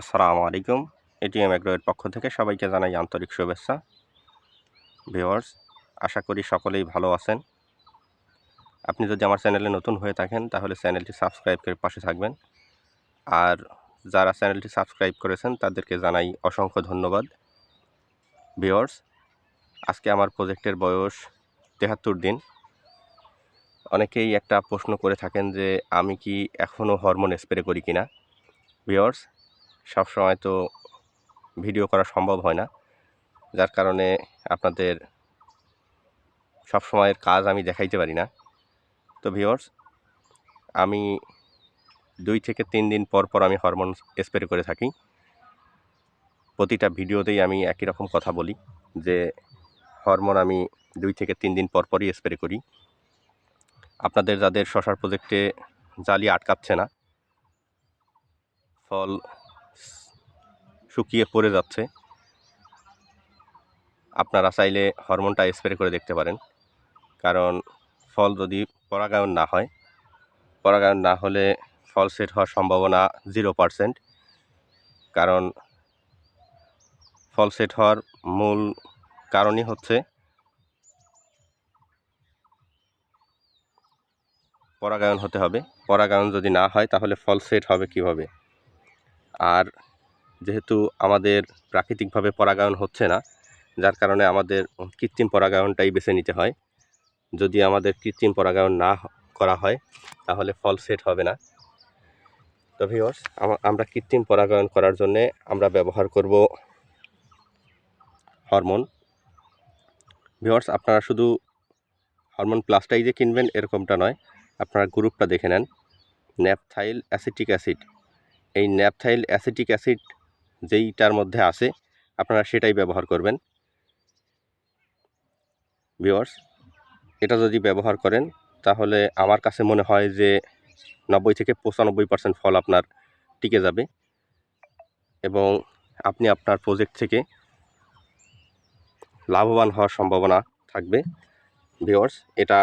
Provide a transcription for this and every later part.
আসসালামু আলাইকুম। এটিএম এগ্রোয়ের পক্ষ থেকে সবাইকে জানাই আন্তরিক শুভেচ্ছা। ভিওয়ার্স আশা করি সকলেই ভালো আছেন। আপনি যদি আমার চ্যানেলে নতুন হয়ে থাকেন, তাহলে চ্যানেলটি সাবস্ক্রাইব করে পাশে থাকবেন। আর যারা চ্যানেলটি সাবস্ক্রাইব করেছেন, তাদেরকে জানাই অসংখ্য ধন্যবাদ। ভিওয়ার্স আজকে আমার প্রজেক্টের বয়স তেহাত্তর দিন। অনেকেই একটা প্রশ্ন করে থাকেন যে, আমি কি এখনও হরমোন স্প্রে করি কিনা? ভিওয়ার্স সবসময় তো ভিডিও করা সম্ভব হয় না। যার কারণে আপনাদের সবসময়ের কাজ আমি দেখাইতে পারি না। তো ভিওর্স আমি দুই থেকে তিন দিন পর পর আমি হরমোন স্প্রে করে থাকি। প্রতিটা ভিডিওতেই আমি একই রকম কথা বলি যে হরমোন আমি দুই থেকে তিন দিন পর পরই স্প্রে করি। আপনাদের যাদের শশার প্রজেক্টে জালি আটকাচ্ছে না, ফল শুকিয়ে পড়ে যাচ্ছে। আপনারা চাইলে হরমোনটা স্প্রে করে দেখতে পারেন। কারণ ফল যদি পরাগায়ন না হয়, পরাগায়ন না হলে ফল সেট হওয়ার সম্ভাবনা জিরো পারসেন্ট কারণ ফল সেট হওয়ার মূল কারণই হচ্ছে পরাগায়ন হতে হবে। পরাগায়ন যদি না হয়, তাহলে ফল সেট হবে কীভাবে? আর যেহেতু আমাদের প্রাকৃতিকভাবে পরাগায়ন হচ্ছে না, যার কারণে আমাদের কৃত্রিম পরাগায়নটাই বেছে নিতে হয়। যদি আমাদের কৃত্রিম পরাগায়ন না করা হয়, তাহলে ফল সেট হবে না। তো ভিওর্স আমরা কৃত্রিম পরাগায়ন করার জন্যে আমরা ব্যবহার করব হরমোন। ভিওর্স আপনারা শুধু হরমোন প্লাসটাই যে কিনবেন এরকমটা নয়, আপনারা গ্রুপটা দেখে নেন। Naphthyl acetic acid. এই ন্যাপথাইল অ্যাসিটিক অ্যাসিড যেইটার মধ্যে আছে, আপনারা সেটাই ব্যবহার করবেন। ভিওয়ার্স এটা যদি ব্যবহার করেন, তাহলে আমার কাছে মনে হয় যে নব্বই থেকে পঁচানব্বই পার্সেন্ট ফল আপনার টিকে যাবে এবং আপনি আপনার প্রজেক্ট থেকে লাভবান হওয়ার সম্ভাবনা থাকবে। ভিওয়ার্স এটা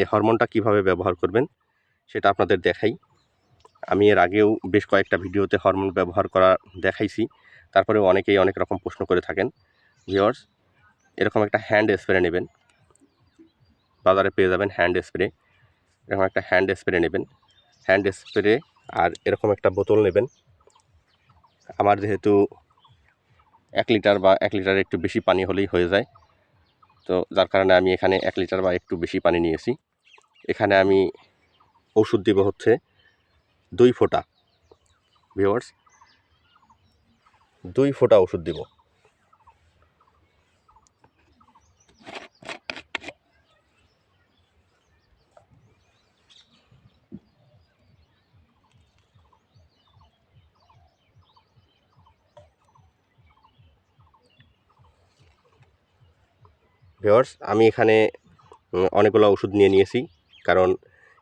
এই হরমোনটা কীভাবে ব্যবহার করবেন, সেটা আপনাদের দেখাই। আমি এর আগেও বেশ কয়েকটা ভিডিওতে হরমোন ব্যবহার করা দেখাইছি। তারপরেও অনেকেই অনেক রকম প্রশ্ন করে থাকেন। ভিওর্স এরকম একটা হ্যান্ড স্প্রে নেবেন। বাজারে পেয়ে যাবেন হ্যান্ড স্প্রে এরকম একটা হ্যান্ড স্প্রে নেবেন। হ্যান্ড স্প্রে আর এরকম একটা বোতল নেবেন। আমার যেহেতু এক লিটার বা এক লিটারের একটু বেশি পানি হলেই হয়ে যায়। তো যার কারণে আমি এখানে এক লিটার বা একটু বেশি পানি নিয়েছি। এখানে আমি ওষুধ দিব হচ্ছে দুই ফোঁটা। ভিওয়ার্স দুই ফোঁটা ওষুধ দিব। ভিওয়ার্স আমি এখানে অনেকগুলো ওষুধ নিয়ে নিয়েছি। কারণ,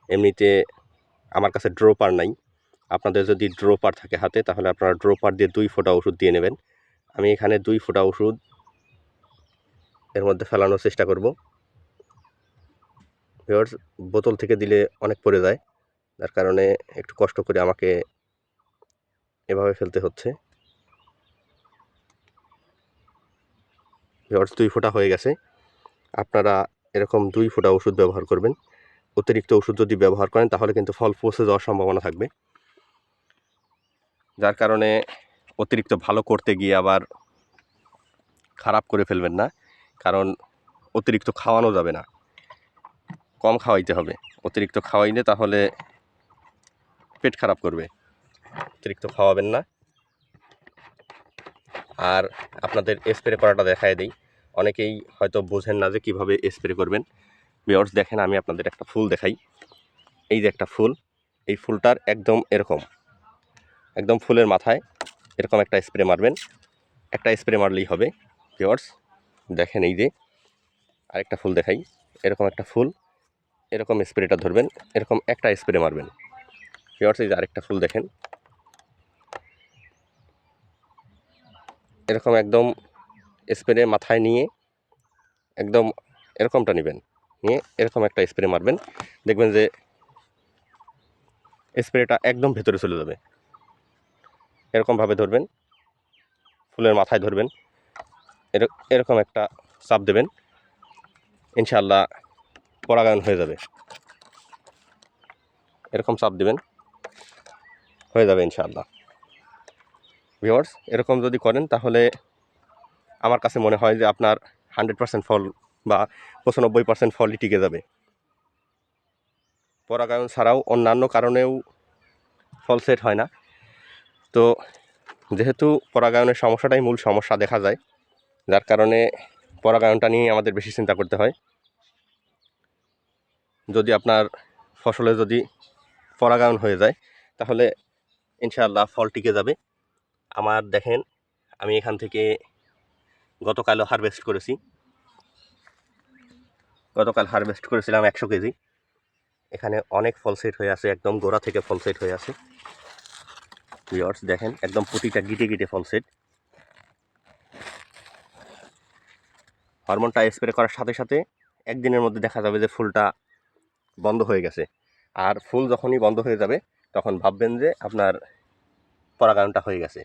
এমনিতে আমার কাছে ড্রোপার নাই। আপনাদের যদি ড্রোপার থাকে হাতে, তাহলে আপনারা ড্রোপার দিয়ে দুই ফোঁটা ওষুধ দিয়ে নেবেন। আমি এখানে দুই ফোঁটা ওষুধ এর মধ্যে ফেলানোর চেষ্টা করব। ভিওয়ার্স বোতল থেকে দিলে অনেক পড়ে যায়। যার কারণে একটু কষ্ট করে আমাকে এভাবে ফেলতে হচ্ছে। ভিওয়ার্স দুই ফোঁটা হয়ে গেছে। আপনারা এরকম দুই ফোঁটা ওষুধ ব্যবহার করবেন। অতিরিক্ত ওষুধ যদি ব্যবহার করেন, তাহলে কিন্তু ফল পচে যাওয়ার সম্ভাবনা থাকবে। যার কারণে অতিরিক্ত ভালো করতে গিয়ে আবার খারাপ করে ফেলবেন না, কারণ অতিরিক্ত খাওয়ানো যাবে না। কম খাওয়াইতে হবে। অতিরিক্ত খাওয়াইলে তাহলে পেট খারাপ করবে। অতিরিক্ত খাওয়াবেন না। আর আপনাদের স্প্রে করাটা দেখায় দিই। অনেকেই হয়তো বোঝেন না যে কীভাবে স্প্রে করবেন। বিয়ার্স দেখেন আমি আপনাদের একটা ফুল দেখাই। এই যে একটা ফুল, এই ফুলটার একদম এরকম, একদম ফুলের মাথায় এরকম একটা স্প্রে মারবেন। একটা স্প্রে মারলেই হবে বিয়ার্স দেখেন এই যে, আরেকটা ফুল দেখাই, এরকম একটা ফুল, এরকম স্প্রেটা ধরবেন, এরকম একটা স্প্রে মারবেন। বিয়ার্স এই যে আরেকটা ফুল দেখেন, এরকম একদম স্প্রে মাথায় নিয়ে একদম এরকমটা নেবেন। নিয়ে এরকম একটা স্প্রে মারবেন। দেখবেন যে স্প্রেটা একদম ভেতরে চলে যাবে। এরকমভাবে ধরবেন, ফুলের মাথায় ধরবেন, এর- এরকম একটা চাপ দেবেন, ইনশাআল্লাহ পরাগায়ন হয়ে যাবে। এরকম চাপ দেবেন, হয়ে যাবে ইনশাআল্লাহ। ভিওয়ার্স এরকম যদি করেন তাহলে আমার কাছে মনে হয় যে আপনার হান্ড্রেড পার্সেন্ট ফল বা পঁচানব্বই পার্সেন্ট ফলই টিকে যাবে। পরাগায়ন ছাড়াও অন্যান্য কারণেও ফল সেট হয় না। তো যেহেতু পরাগায়নের সমস্যাটাই মূল সমস্যা দেখা যায়, যার কারণে পরাগায়নটা নিয়ে আমাদের বেশি চিন্তা করতে হয়। যদি আপনার ফসলে যদি পরাগায়ন হয়ে যায়, তাহলে ইনশাআল্লাহ ফল টিকে যাবে। আমার দেখেন, আমি এখান থেকে গতকালও হারভেস্ট করেছি। গতকাল হারভেস্ট করেছিলাম একশো কেজি। এখানে অনেক ফল সেট হয়ে আছে, একদম গোড়া থেকে ফল সেট হয়ে আছে। ভিওর্স দেখেন, একদম প্রতিটা গিটে গিটে ফল সেট হরমোনটা স্প্রে করার সাথে সাথে একদিনের মধ্যে দেখা যাবে যে ফুলটা বন্ধ হয়ে গেছে। আর ফুল যখনই বন্ধ হয়ে যাবে, তখন ভাববেন যে আপনার পরাগায়নটা হয়ে গেছে।